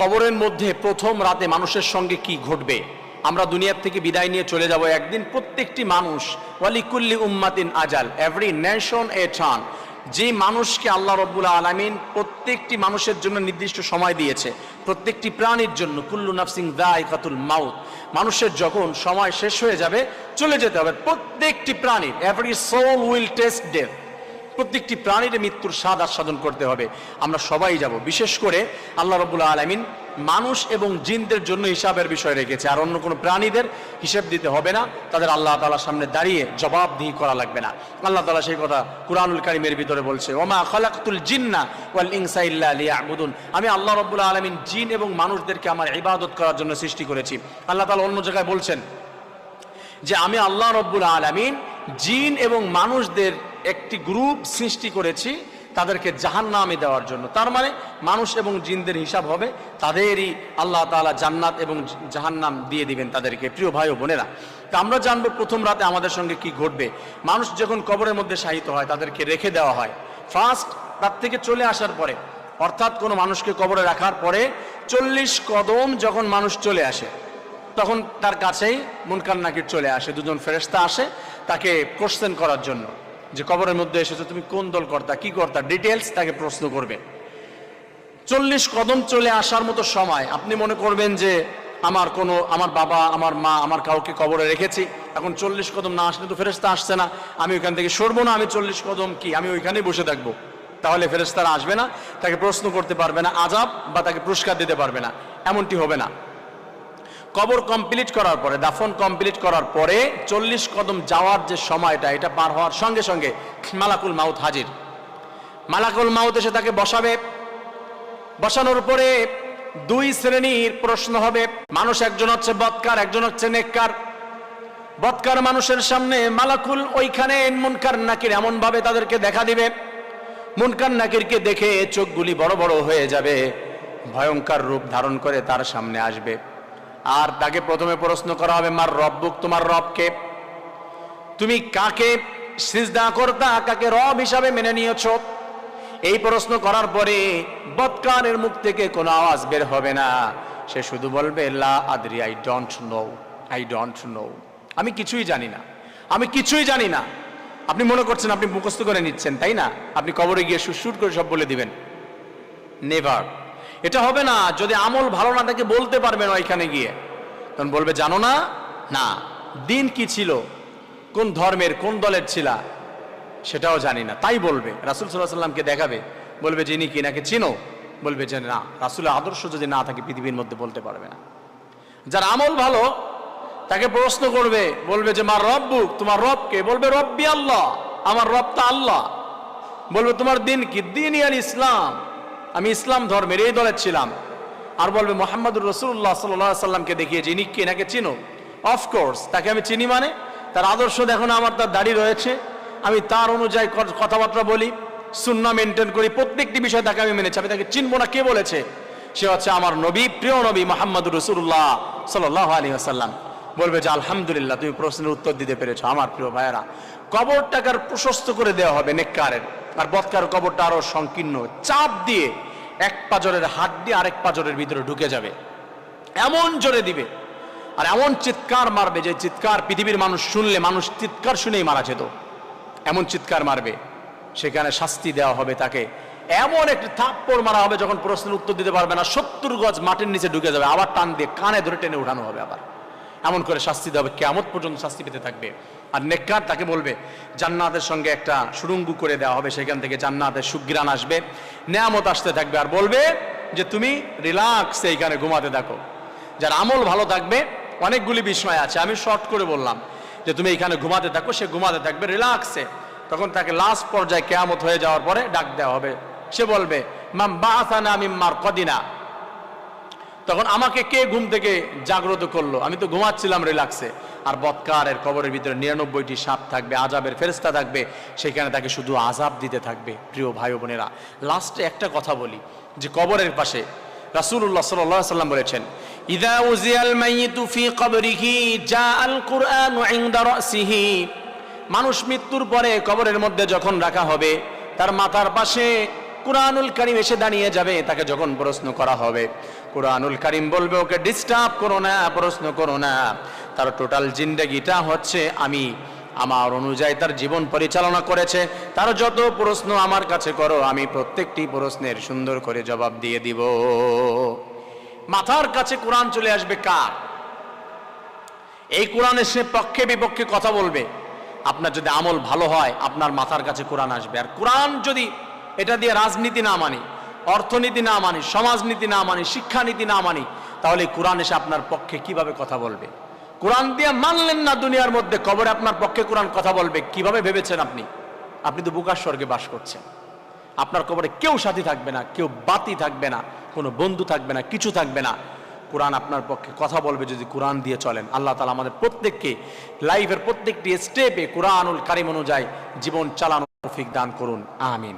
কবরের মধ্যে প্রথম রাতে মানুষের সঙ্গে কি ঘটবে? আমরা দুনিয়ার থেকে বিদায় নিয়ে চলে যাব একদিন প্রত্যেকটি মানুষ, ওয়ালিকুল্লি উম্মাতিন আজাল এভরি নেশন এ টান যে মানুষকে আল্লাহ রব্বুল আলমিন প্রত্যেকটি মানুষের জন্য নির্দিষ্ট সময় দিয়েছে, প্রত্যেকটি প্রাণীর জন্য, কুল্লু নাফসিং দায় কাতুল মাউত। মানুষের যখন সময় শেষ হয়ে যাবে, চলে যেতে হবে প্রত্যেকটি প্রাণীর every soul will taste death প্রত্যেকটি প্রাণীর মৃত্যুর স্বাদ আস্বাদন করতে হবে। আমরা সবাই যাব। বিশেষ করে আল্লাহ রবুল্লা আলমিন মানুষ এবং জিনদের জন্য হিসাবের বিষয় রেখেছে। আর অন্য কোনো প্রাণীদের হিসেব দিতে হবে না। তাদের আল্লাহ তালার সামনে দাঁড়িয়ে জবাবদিহি করা লাগবে না। আল্লাহ তালা সেই কথা কুরআনুল কারিমের ভিতরে বলছে ওমা খালাকুল জিন্না ওয়াল ইনসা ইল্লা লিয়াবুদুন। আমি আল্লাহ রব্বুল আলমিন জিন এবং মানুষদেরকে আমার ইবাদত করার জন্য সৃষ্টি করেছি। আল্লাহ তালা অন্য জায়গায় বলছেন যে, আমি আল্লাহ রব্বুল আলমিন জিন এবং মানুষদের একটি গ্রুপ সৃষ্টি করেছি তাদেরকে জাহান্নামে দেওয়ার জন্য। তার মানে মানুষ এবং জিনদের হিসাব হবে, তাদেরই আল্লাহ তাআলা জান্নাত এবং জাহান্নাম দিয়ে দিবেন তাদেরকে, প্রিয় ভাই ও বোনেরা। তা আমরা জানব প্রথম রাতে আমাদের সঙ্গে কি ঘটবে। মানুষ যখন কবরের মধ্যে শায়িত হয়, তাদেরকে রেখে দেওয়া হয়। ফার্স্ট রাত থেকে চলে আসার পরে, অর্থাৎ কোনো মানুষকে কবরে রাখার পরে, চল্লিশ কদম যখন মানুষ চলে আসে, তখন তার কাছেই মুনকার নাকির চলে আসে, দুজন ফেরেস্তা আসে তাকে কোশ্চেন করার জন্য। যে কবরের মধ্যে এসেছ, তুমি কোন দল কর্তা কি কর্তা? ডিটেলস তাকে প্রশ্ন করবে। চল্লিশ কদম চলে আসার মতো সময়, আপনি মনে করবেন যে আমার কোনো, আমার বাবা, আমার মা, আমার কাউকে কবরে রেখেছি। এখন চল্লিশ কদম না আসলে তো ফেরেস্তা আসছে না। আমি ওইখান থেকে সরবো না, আমি চল্লিশ কদম কি? আমি ওইখানেই বসে থাকব। তাহলে ফেরেস্তারা আসবে না, তাকে প্রশ্ন করতে পারবে না আজাব বা তাকে পুরস্কার দিতে পারবে না। এমনটি হবে না। কবর কমপ্লিট করার পরে, দাফন কমপ্লিট করার পরে চল্লিশ কদম যাওয়ার যে সময়টা, এটা পার হওয়ার সঙ্গে সঙ্গে মালাকুল মাউত হাজির। মালাকুল মাউত এসে তাকে বসাবে। বসানোর পরে দুই শ্রেণির প্রশ্ন হবে, মানুষ একজন হচ্ছে বৎকার, একজন হচ্ছে নেককার। বৎকার মানুষের সামনে মালাকুল ওইখানে মুনকার নাকির এমন ভাবে তাদেরকে দেখা দিবে। মুনকার নাকিরকে দেখে চোখগুলি বড় বড় হয়ে যাবে, ভয়ঙ্কর রূপ ধারণ করে তার সামনে আসবে। আর তাকে প্রথমে প্রশ্ন করা হবে, মার রব্বুক তোমার রবকে তুমি কাকে সিজদা করতা, কাকে রব হিসাবে মেনে নিয়েছো? এই প্রশ্ন করার পরে বৎকারের মুখ থেকে কোনো আওয়াজ বের হবে না। সে শুধু বলবে, লা Adori I don't know I don't know আমি কিছুই জানি না। আমি কিছুই জানি না। আপনি মনে করছেন আপনি মুখস্থ করে নিচ্ছেন, তাই না? আপনি কবরে গিয়ে সুসুর করে সব বলে দিবেন। নেভার এটা হবে না, যদি আমল ভালো না থাকে বলতে পারবেন ওইখানে গিয়ে। তখন বলবে, জানো না? না। দিন কি ছিল? কোন ধর্মের, কোন দলের ছিলা? সেটাও জানি না। তাই বলবে। রাসুল সাল্লাহ সাল্লামকে দেখাবে। বলবে, যিনি কি নাকি চিনো? বলবে যে, না। রাসুলের আদর্শ যদি না থাকে, পৃথিবীর মধ্যে বলতে পারবে না। যার আমল ভালো, তাকে প্রশ্ন করবে। বলবে যে মা রব্বুক তোমার রবকে বলবে, রব্বি আল্লাহ, আমার রব তা আল্লাহ। বলবে, তোমার দিন কি? দিন ইয়াল ইসলাম আমি ইসলাম ধর্মের এই দলের ছিলাম। আর বলবে মোহাম্মদুর রসুল্লাহ সাল্লাহ সাল্লামকে দেখিয়ে যিনি কে? নাকি চিনো? অফকোর্স তাকে আমি চিনি মানে? তার আদর্শ দেখো না, আমার তার দাড়ি রয়েছে। আমি তার অনুযায়ী কথাবার্তা বলি। সুন্না মেনটেন করি। প্রত্যেকটি বিষয় তাকে আমি মেনেছি আমি তাকে চিনবো না কে বলেছে? সে হচ্ছে আমার নবী, প্রিয় নবী মোহাম্মদুর রসুল্লাহ সাল্লাহ আলী আসাল্লাম বলবে যে, আলহামদুলিল্লাহ, তুমি প্রশ্নের উত্তর দিতে পেরেছ, আমার প্রিয় ভাইয়েরা। কবরটাকে আর প্রশস্ত করে দেওয়া হবে নেককারের। আর বৎকার কবরটা আরও সংকীর্ণ। চাপ দিয়ে এক পাজরের হাত দিয়ে আরেক পাজরের ভিতরে ঢুকে যাবে। এমন জোরে দিবে। আর এমন চিৎকার মারবে যে চিৎকার পৃথিবীর মানুষ শুনলে, মানুষ চিৎকার শুনেই মারা যেত। এমন চিৎকার মারবে। সেখানে শাস্তি দেওয়া হবে তাকে। এমন একটি থাপ্পড় মারা হবে যখন প্রশ্নের উত্তর দিতে পারবে না। সত্তর গজ মাটির নিচে ঢুকে যাবে। আবার টান দিয়ে কানে ধরে টেনে উঠানো হবে আবার। এমন করে শাস্তি দেওয়া হবে। কেমন পর্যন্ত শাস্তি পেতে থাকবে। আর নেককার তাকে বলবে, জান্নাতের সঙ্গে একটা সুরঙ্গু করে দেওয়া হবে, সেখান থেকে জান্নাতের সুগ্রাণ আসবে, নেয়ামত আসতে থাকবে আর বলবে যে, তুমি রিল্যাক্স এইখানে ঘুমাতে থাকো। যার আমল ভালো থাকবে, অনেকগুলি বিষয় আছে। আমি শর্ট করে বললাম যে, তুমি এখানে ঘুমাতে থাকো, সে ঘুমাতে থাকবে রিল্যাক্সে তখন তাকে লাস্ট পর্যায়ে কেয়ামত হয়ে যাওয়ার পরে ডাক দেওয়া হবে। সে বলবে মাম বাসানা মিম্মার কদিনা তখন আমাকে কে ঘুম থেকে জাগ্রত করল? আমি তো ঘুমাচ্ছিলাম রিল্যাক্সে আর বৎকারের কবরের ভিতরে নিরানব্বইটি সাপ থাকবে, আজাবের ফেরেস্তা থাকবে, সেখানে তাকে শুধু আজাব দিতে থাকবে, প্রিয় ভাই বোনেরা। লাস্টে একটা কথা বলি, যে কবরের পাশে রাসূলুল্লাহ সাল্লাল্লাহু আলাইহি সাল্লাম বলেছেন, ইদা উজিয়াল মানুষ মৃত্যুর পরে কবরের মধ্যে যখন রাখা হবে, তার মাথার পাশে কোরআনুল করিম এসে দাঁড়িয়ে যাবে, তাকে যখন প্রশ্ন করা হবে, কোরআনুল কারিম বলবে, ওকে ডিস্টার্ব করো না, প্রশ্ন করো না। তার টোটাল জিন্দেগিটা হচ্ছে, আমি আমার অনুযায়ী তার জীবন পরিচালনা করেছে। তার যত প্রশ্ন আমার কাছে করো, আমি প্রত্যেকটি প্রশ্নের সুন্দর করে জবাব দিয়ে দিব। মাথার কাছে কোরআন চলে আসবে কার? এই কোরআনের সে পক্ষে বিপক্ষে কথা বলবে। আপনার যদি আমল ভালো হয়, আপনার মাথার কাছে কোরআন আসবে। আর কোরআন যদি এটা দিয়ে রাজনীতি না মানি, অর্থনীতি না মানি, সমাজনীতি না মানি, শিক্ষানীতি না মানি, তাহলে কোরআন এসে আপনার পক্ষে কীভাবে কথা বলবে? কোরআন দিয়ে মানলেন না দুনিয়ার মধ্যে, কবরে আপনার পক্ষে কোরআন কথা বলবে, কীভাবে ভেবেছেন আপনি? আপনি তো বুকার স্বর্গে বাস করছেন। আপনার কবরে কেউ সাথী থাকবে না, কেউ বাতি থাকবে না, কোনো বন্ধু থাকবে না, কিছু থাকবে না। কোরআন আপনার পক্ষে কথা বলবে যদি কোরআন দিয়ে চলেন। আল্লাহ তালা আমাদের প্রত্যেককে লাইফের প্রত্যেকটি স্টেপে কোরআনুল কারিম অনুযায়ী জীবন চালানোর তৌফিক দান করুন। আমিন।